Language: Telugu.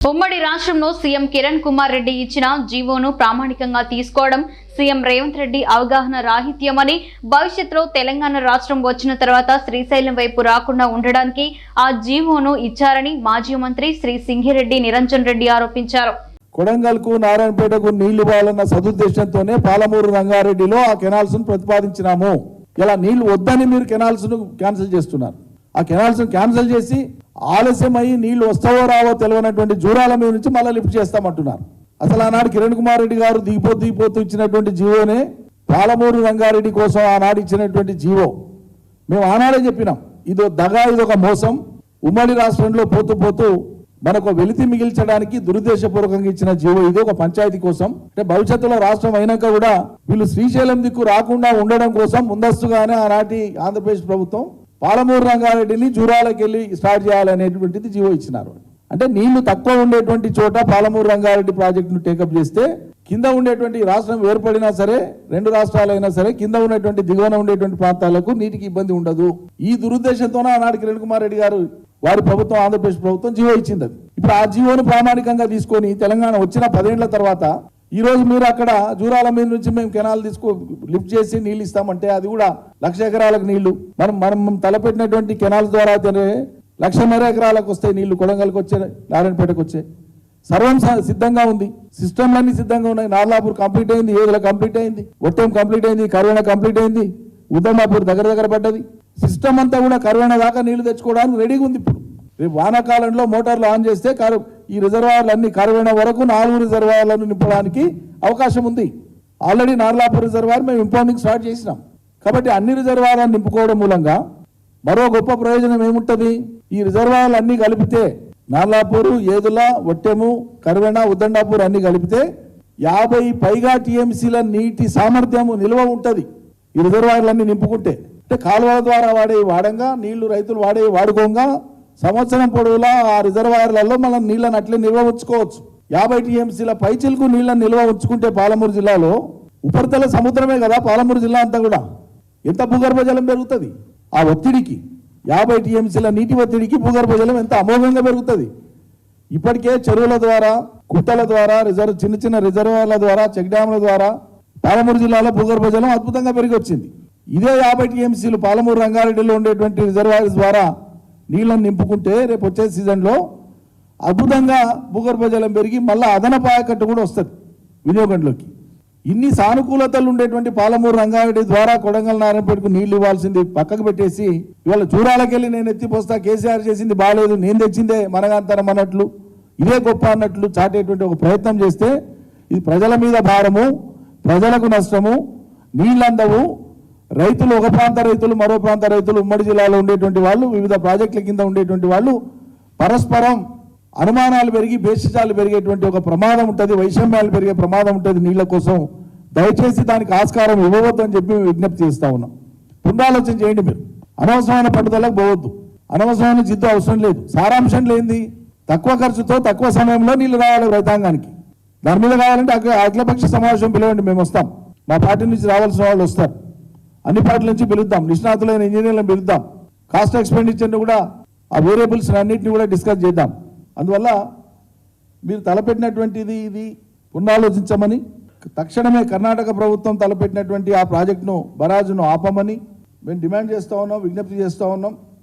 ఉమ్మడి రాష్ట్రంలో సీఎం కిరణ్ కుమార్ రెడ్డి ఇచ్చిన జీవోను ప్రామాణికంగా తీసుకోవడం సీఎం రేవంత్ రెడ్డి అవగాహన రాహిత్యమని భవిష్యత్తులో తెలంగాణ రాష్ట్రం వచ్చిన తర్వాత శ్రీశైలం వైపు రాకుండా ఉండడానికి ఆ జీవోను ఇచ్చారని మాజీ మంత్రి శ్రీ సింగిరెడ్డి నిరంజన్ రెడ్డి ఆరోపించారు. కొడంగల్కు నారాయణపేటకు నీళ్ళు ఇవ్వాలన్న సదుద్దేశంతోనే పాలమూరు రంగారెడ్డిలో ఆ కెనాల్స్ను ప్రతిపాదించినాము. ఇలా నీళ్ళు వద్దని మీరు కెనాల్స్ను క్యాన్సిల్ చేస్తున్నారు. ఆ కెనాల్స్ క్యాన్సిల్ చేసి ఆలస్యమై నీళ్ళు వస్తావో రావో తెలియనటువంటి జూరాల మీద నుంచి మళ్ళీ లిఫ్ట్ చేస్తామంటున్నారు. అసలు ఆనాడు కిరణ్ కుమార్ రెడ్డి గారు దిగిపోతూ దిగిపోతూ ఇచ్చినటువంటి జీవోనే పాలమూరు రంగారెడ్డి కోసం ఆనాడు ఇచ్చినటువంటి జీవో. మేము ఆనాడే చెప్పినాం ఇదో దగా ఇదొక మోసం. ఉమ్మడి రాష్ట్రంలో పోతూ పోతూ మనకు వెలితి మిగిల్చడానికి దురుద్దేశపూర్వకంగా ఇచ్చిన జీవో ఇది ఒక పంచాయతీ కోసం. అంటే భవిష్యత్తులో రాష్ట్రం అయినాక కూడా వీళ్ళు శ్రీశైలం దిక్కు రాకుండా ఉండడం కోసం ముందస్తుగానే ఆనాటి ఆంధ్రప్రదేశ్ ప్రభుత్వం పాలమూరు రంగారెడ్డిని జూరాలకు వెళ్ళి స్టార్ట్ చేయాలనేటువంటిది జీవో ఇచ్చినారు. అంటే నీళ్ళు తక్కువ ఉండేటువంటి చోట పాలమూరు రంగారెడ్డి ప్రాజెక్టును టేకప్ చేస్తే కింద ఉండేటువంటి రాష్ట్రం ఏర్పడినా సరే రెండు రాష్ట్రాలైనా సరే కింద ఉన్నటువంటి దిగువన ఉండేటువంటి ప్రాంతాలకు నీటికి ఇబ్బంది ఉండదు. ఈ దురుద్దేశంతోనే ఆనాడు కిరణ్ కుమార్ రెడ్డి గారు వారి ప్రభుత్వం ఆంధ్రప్రదేశ్ ప్రభుత్వం జీవో ఇచ్చింది అది. ఇప్పుడు ఆ జీవోను ప్రామాణికంగా తీసుకొని తెలంగాణ వచ్చిన పదేళ్ళ తర్వాత ఈరోజు మీరు అక్కడ జూరాల మీద నుంచి మేము కెనాల్ తీసుకో లిఫ్ట్ చేసి నీళ్ళు ఇస్తామంటే అది కూడా లక్ష ఎకరాలకు నీళ్ళు మనం మనం తలపెట్టినటువంటి కెనాల్ ద్వారా అయితే లక్షన్నర ఎకరాలకు వస్తాయి నీళ్ళు కొడంగల్కి వచ్చే నారాయణపేటకు వచ్చే. సర్వం సిద్ధంగా ఉంది. సిస్టమ్లన్నీ సిద్ధంగా ఉన్నాయి. నార్లాపూర్ కంప్లీట్ అయింది ఏదుల కంప్లీట్ అయింది ఒట్టం కంప్లీట్ అయింది కరోనా కంప్లీట్ అయింది ఉద్దమాపూర్ దగ్గర దగ్గర పడ్డది. సిస్టమ్ అంతా కూడా కరోనా దాకా నీళ్ళు తెచ్చుకోవడానికి రెడీగా ఉంది ఇప్పుడు. రేపు వానాకాలంలో మోటార్లు ఆన్ చేస్తే కరు ఈ రిజర్వాయర్లన్నీ కరువైన వరకు నాలుగు రిజర్వాయర్లను నింపడానికి అవకాశం ఉంది. ఆల్రెడీ నార్లాపూర్ రిజర్వాయర్ మేము ఇంపౌండింగ్ స్టార్ట్ చేసినాం. కాబట్టి అన్ని రిజర్వాయర్లను నింపుకోవడం మూలంగా మరో గొప్ప ప్రయోజనం ఏముంటుంది? ఈ రిజర్వాయర్లు అన్నీ కలిపితే నార్లాపూర్ ఏదుల ఒట్టెము కరువెన ఉద్దండాపూర్ అన్ని కలిపితే యాభై పైగా టీఎంసీల నీటి సామర్థ్యము నిల్వ ఉంటుంది. ఈ రిజర్వాయర్లన్నీ నింపుకుంటే అంటే కాలువల ద్వారా వాడే వాడంగా నీళ్ళు రైతులు వాడే వాడుకోగా సంవత్సరం పొడవులా ఆ రిజర్వాయర్లలో మనం నీళ్ళని అట్లే నిల్వ ఉంచుకోవచ్చు. యాభై టీఎంసీల పైచిలకు నీళ్ళని నిల్వ ఉంచుకుంటే పాలమూరు జిల్లాలో ఉపరితల సముద్రమే కదా పాలమూరు జిల్లా అంతా కూడా. ఎంత భూగర్భ జలం పెరుగుతుంది? ఆ ఒత్తిడికి. యాభై టీఎంసీల నీటి ఒత్తిడికి భూగర్భ జలం ఎంత అమోఘంగా పెరుగుతుంది? ఇప్పటికే చెరువుల ద్వారా కుట్టల ద్వారా రిజర్వ్ చిన్న చిన్న రిజర్వాయర్ల ద్వారా చెక్ డ్యాముల ద్వారా పాలమూరు జిల్లాలో భూగర్భ జలం అద్భుతంగా పెరిగి వచ్చింది ఇదే యాభై టీఎంసీలు పాలమూరు రంగారెడ్డిలో ఉండేటువంటి రిజర్వాయర్స్ ద్వారా నీళ్ళని నింపుకుంటే రేపు వచ్చే సీజన్లో అద్భుతంగా భూగర్భ జలం పెరిగి మళ్ళీ అదనపు ఆయకట్టు కూడా వస్తుంది వినియోగంలోకి. ఇన్ని సానుకూలతలు ఉండేటువంటి పాలమూరు రంగారెడ్డి ద్వారా కొడంగల్ నారాయణపేటకు నీళ్ళు ఇవ్వాల్సింది పక్కకు పెట్టేసి ఇవాళ చూడాలకెళ్ళి నేను ఎత్తిపోస్తా కేసీఆర్ చేసింది బాగాలేదు నేను తెచ్చిందే మనగాంతరం అన్నట్లు ఇదే గొప్ప అన్నట్లు చాటేటువంటి ఒక ప్రయత్నం చేస్తే ఇది ప్రజల మీద భారము ప్రజలకు నష్టము నీళ్ళందవు రైతులు ఒక ప్రాంత రైతులు మరో ప్రాంత రైతులు ఉమ్మడి జిల్లాలో ఉండేటువంటి వాళ్ళు వివిధ ప్రాజెక్టుల కింద ఉండేటువంటి వాళ్ళు పరస్పరం అనుమానాలు పెరిగి భేషజాలు పెరిగేటువంటి ఒక ప్రమాదం ఉంటుంది వైషమ్యాలు పెరిగే ప్రమాదం ఉంటుంది నీళ్ళ కోసం. దయచేసి దానికి ఆస్కారం ఇవ్వవద్దు అని చెప్పి మేము విజ్ఞప్తి చేస్తా ఉన్నాం. పునరాలోచన చేయండి మీరు. అనవసరమైన పట్టుదలకు పోవద్దు. అనవసరమైన జిద్దు అవసరం లేదు. సారాంశం లేనిది. తక్కువ ఖర్చుతో తక్కువ సమయంలో నీళ్ళు రావాలి రైతాంగానికి. దాని మీద కావాలంటే అఖిలపక్ష సమావేశం పిలవండి మేము వస్తాం. మా పార్టీ నుంచి రావాల్సిన వాళ్ళు వస్తారు. అన్ని పార్టీల నుంచి పిలుద్దాం. నిష్ణాతులైన ఇంజనీర్లను పిలుద్దాం. కాస్ట్ ఎక్స్పెండిచర్ని కూడా ఆ వేరియబుల్స్ అన్నింటినీ కూడా డిస్కస్ చేద్దాం. అందువల్ల మీరు తలపెట్టినటువంటిది ఇది పునరాలోచించమని తక్షణమే కర్ణాటక ప్రభుత్వం తలపెట్టినటువంటి ఆ ప్రాజెక్టును బరాజును ఆపమని మేము డిమాండ్ చేస్తూ ఉన్నాం విజ్ఞప్తి చేస్తూ ఉన్నాం.